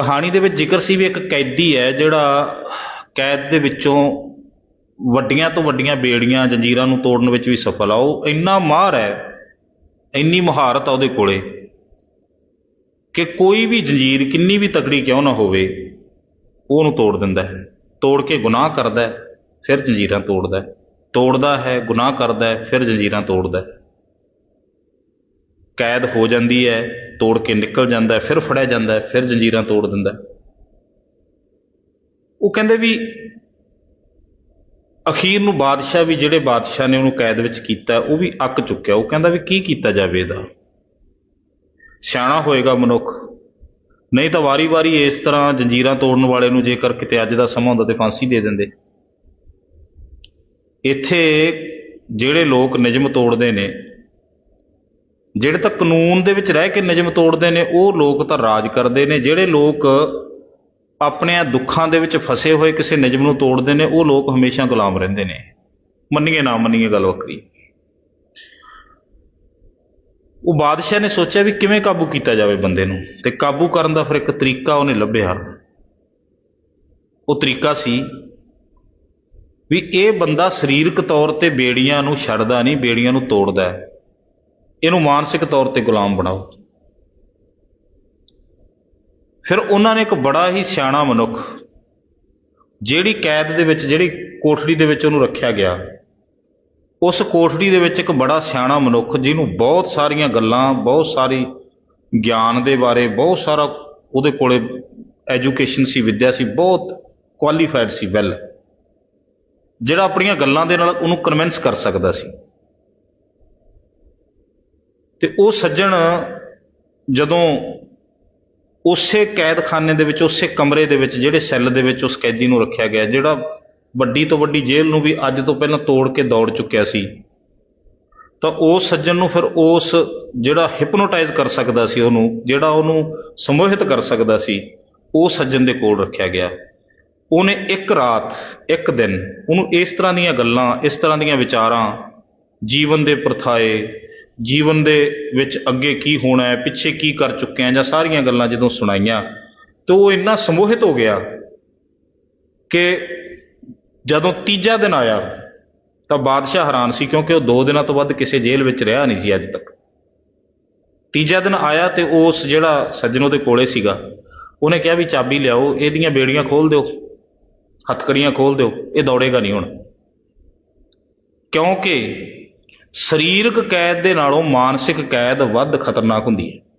ਕਹਾਣੀ ਦੇ ਵਿੱਚ ਜ਼ਿਕਰ ਸੀ ਵੀ ਇੱਕ ਕੈਦੀ ਹੈ ਜਿਹੜਾ ਕੈਦ ਦੇ ਵਿੱਚੋਂ ਵੱਡੀਆਂ ਤੋਂ ਵੱਡੀਆਂ ਬੇੜੀਆਂ ਜੰਜੀਰਾਂ ਨੂੰ ਤੋੜਨ ਵਿੱਚ ਵੀ ਸਫਲ ਆ। ਉਹ ਇੰਨਾ ਮਾਹਰ ਹੈ, ਇੰਨੀ ਮਹਾਰਤ ਆ ਉਹਦੇ ਕੋਲੇ ਕਿ ਕੋਈ ਵੀ ਜੰਜੀਰ ਕਿੰਨੀ ਵੀ ਤਕੜੀ ਕਿਉਂ ਨਾ ਹੋਵੇ, ਉਹਨੂੰ ਤੋੜ ਦਿੰਦਾ ਹੈ। ਤੋੜ ਕੇ ਗੁਨਾਹ ਕਰਦਾ ਹੈ, ਫਿਰ ਜੰਜੀਰਾਂ ਤੋੜਦਾ ਹੈ। ਤੋੜਦਾ ਹੈ, ਗੁਨਾਹ ਕਰਦਾ ਹੈ, ਫਿਰ ਜੰਜੀਰਾਂ ਤੋੜਦਾ ਹੈ। ਕੈਦ ਹੋ ਜਾਂਦੀ ਹੈ ਤੋੜ ਕੇ ਨਿਕਲ ਜਾਂਦਾ ਫਿਰ ਫੜਿਆ ਜਾਂਦਾ ਫਿਰ ਜੰਜੀਰਾਂ ਤੋੜ ਦਿੰਦਾ ਉਹ ਕਹਿੰਦੇ ਵੀ ਅਖੀਰ ਨੂੰ ਬਾਦਸ਼ਾਹ ਵੀ ਜਿਹੜੇ ਬਾਦਸ਼ਾਹ ਨੇ ਉਹਨੂੰ ਕੈਦ ਵਿੱਚ ਕੀਤਾ ਉਹ ਵੀ ਅੱਕ ਚੁੱਕਿਆ। ਉਹ ਕਹਿੰਦਾ ਵੀ ਕੀ ਕੀਤਾ ਜਾਵੇ ਇਹਦਾ? ਸਿਆਣਾ ਹੋਏਗਾ ਮਨੁੱਖ। ਨਹੀਂ ਤਾਂ ਵਾਰੀ-ਵਾਰੀ ਇਸ ਤਰ੍ਹਾਂ ਜੰਜੀਰਾਂ ਤੋੜਨ ਵਾਲੇ ਨੂੰ ਜੇਕਰ ਕਿਤੇ ਅੱਜ ਦਾ ਸਮਾਂ ਹੁੰਦਾ ਤੇ ਫਾਂਸੀ ਦੇ ਦਿੰਦੇ। ਇੱਥੇ ਜਿਹੜੇ ਲੋਕ ਨਿਯਮ ਤੋੜਦੇ ਨੇ ਜਿਹੜੇ ਤਾਂ ਕਾਨੂੰਨ ਦੇ ਵਿੱਚ ਰਹਿ ਕੇ ਨਿਯਮ ਤੋੜਦੇ ਨੇ, ਉਹ ਲੋਕ ਤਾਂ ਰਾਜ ਕਰਦੇ ਨੇ। ਜਿਹੜੇ ਲੋਕ ਆਪਣੇ ਦੁੱਖਾਂ ਦੇ ਵਿੱਚ ਫਸੇ ਹੋਏ ਕਿਸੇ ਨਿਯਮ ਨੂੰ ਤੋੜਦੇ ਨੇ, ਉਹ ਲੋਕ ਹਮੇਸ਼ਾ ਗੁਲਾਮ ਰਹਿੰਦੇ ਨੇ। ਮੰਨੀਏ ਨਾ ਮੰਨੀਏ ਗੱਲ ਵੱਖਰੀ। ਉਹ ਬਾਦਸ਼ਾਹ ਨੇ ਸੋਚਿਆ ਵੀ ਕਿਵੇਂ ਕਾਬੂ ਕੀਤਾ ਜਾਵੇ ਬੰਦੇ ਨੂੰ, ਤੇ ਕਾਬੂ ਕਰਨ ਦਾ ਫਿਰ ਇੱਕ ਤਰੀਕਾ ਉਹਨੇ ਲੱਭਿਆ। ਉਹ ਤਰੀਕਾ ਸੀ ਵੀ ਇਹ ਬੰਦਾ ਸਰੀਰਕ ਤੌਰ ਤੇ ਬੇੜੀਆਂ ਨੂੰ ਛੱਡਦਾ ਨਹੀਂ, ਬੇੜੀਆਂ ਨੂੰ ਤੋੜਦਾ। ਹੈ ਇਹਨੂੰ ਮਾਨਸਿਕ ਤੌਰ ਤੇ ਗੁਲਾਮ ਬਣਾਓ। ਫਿਰ ਉਹਨਾਂ ਨੇ ਇੱਕ ਬੜਾ ਹੀ ਸਿਆਣਾ ਮਨੁੱਖ, ਜਿਹੜੀ ਕੈਦ ਦੇ ਵਿੱਚ, ਜਿਹੜੀ ਕੋਠੜੀ ਦੇ ਵਿੱਚ ਉਹਨੂੰ ਰੱਖਿਆ ਗਿਆ, ਉਸ ਕੋਠੜੀ ਦੇ ਵਿੱਚ ਇੱਕ ਬੜਾ ਸਿਆਣਾ ਮਨੁੱਖ, ਜਿਹਨੂੰ ਬਹੁਤ ਸਾਰੀਆਂ ਗੱਲਾਂ, ਬਹੁਤ ਸਾਰੀ ਗਿਆਨ ਦੇ ਬਾਰੇ, ਬਹੁਤ ਸਾਰਾ ਉਹਦੇ ਕੋਲੇ ਐਜੂਕੇਸ਼ਨ ਸੀ, ਵਿੱਦਿਆ ਸੀ, ਬਹੁਤ ਕੁਆਲੀਫਾਈਡ ਸੀ ਵੈਲ ਜਿਹੜਾ ਆਪਣੀਆਂ ਗੱਲਾਂ ਦੇ ਨਾਲ ਉਹਨੂੰ ਕਨਵਿੰਸ ਕਰ ਸਕਦਾ ਸੀ। ਤੇ ਉਹ ਸੱਜਣ ਜਦੋਂ ਉਸੇ ਕੈਦਖਾਨੇ ਦੇ ਵਿੱਚ, ਉਸੇ ਕਮਰੇ ਦੇ ਵਿੱਚ, ਜਿਹੜੇ ਸੈੱਲ ਦੇ ਵਿੱਚ ਉਸ ਕੈਦੀ ਨੂੰ ਰੱਖਿਆ ਗਿਆ, ਜਿਹੜਾ ਵੱਡੀ ਤੋਂ ਵੱਡੀ ਜੇਲ੍ਹ ਨੂੰ ਵੀ ਅੱਜ ਤੋਂ ਪਹਿਲਾਂ ਤੋੜ ਕੇ ਦੌੜ ਚੁੱਕਿਆ ਸੀ, ਤਾਂ ਉਸ ਸੱਜਣ ਨੂੰ ਫਿਰ ਉਸ ਜਿਹੜਾ ਹਿਪਨੋਟਾਈਜ਼ ਕਰ ਸਕਦਾ ਸੀ ਉਹਨੂੰ, ਜਿਹੜਾ ਉਹਨੂੰ ਸਮੋਹਿਤ ਕਰ ਸਕਦਾ ਸੀ, ਉਹ ਸੱਜਣ ਦੇ ਕੋਲ ਰੱਖਿਆ ਗਿਆ। ਉਹਨੇ ਇੱਕ ਰਾਤ, ਇੱਕ ਦਿਨ ਉਹਨੂੰ ਇਸ ਤਰ੍ਹਾਂ ਦੀਆਂ ਗੱਲਾਂ, ਇਸ ਤਰ੍ਹਾਂ ਦੀਆਂ ਵਿਚਾਰਾਂ ਜੀਵਨ ਦੇ ਪਰਥਾਏ ਜੀਵਨ ਦੇ ਵਿੱਚ ਅੱਗੇ ਕੀ ਹੋਣਾ ਹੈ, ਪਿੱਛੇ ਕੀ ਕਰ ਚੁੱਕੇ ਆ ਜਾਂ ਸਾਰੀਆਂ ਗੱਲਾਂ ਜਦੋਂ ਸੁਣਾਈਆਂ, ਤਾਂ ਉਹ ਇੰਨਾ ਸਮੋਹਿਤ ਹੋ ਗਿਆ ਕਿ ਜਦੋਂ ਤੀਜਾ ਦਿਨ ਆਇਆ, ਤਾਂ ਬਾਦਸ਼ਾਹ ਹੈਰਾਨ ਸੀ ਕਿਉਂਕਿ ਉਹ ਦੋ ਦਿਨਾਂ ਤੋਂ ਵੱਧ ਕਿਸੇ ਜੇਲ੍ਹ ਵਿੱਚ ਰਿਹਾ ਨਹੀਂ ਸੀ ਅੱਜ ਤੱਕ। ਤੀਜਾ ਦਿਨ ਆਇਆ ਤੇ ਉਸ ਜਿਹੜਾ ਸੱਜਣ ਉਹਦੇ ਕੋਲੇ ਸੀਗਾ, ਉਹਨੇ ਕਿਹਾ ਵੀ ਚਾਬੀ ਲਿਆਓ, ਇਹਦੀਆਂ ਬੇੜੀਆਂ ਖੋਲ ਦਿਓ, ਹੱਥਕੜੀਆਂ ਖੋਲ ਦਿਓ, ਇਹ ਦੌੜੇਗਾ ਨਹੀਂ ਹੁਣ। ਕਿਉਂਕਿ ਸਰੀਰਕ ਕੈਦ ਦੇ ਨਾਲੋਂ ਮਾਨਸਿਕ ਕੈਦ ਵੱਧ ਖਤਰਨਾਕ ਹੁੰਦੀ ਹੈ।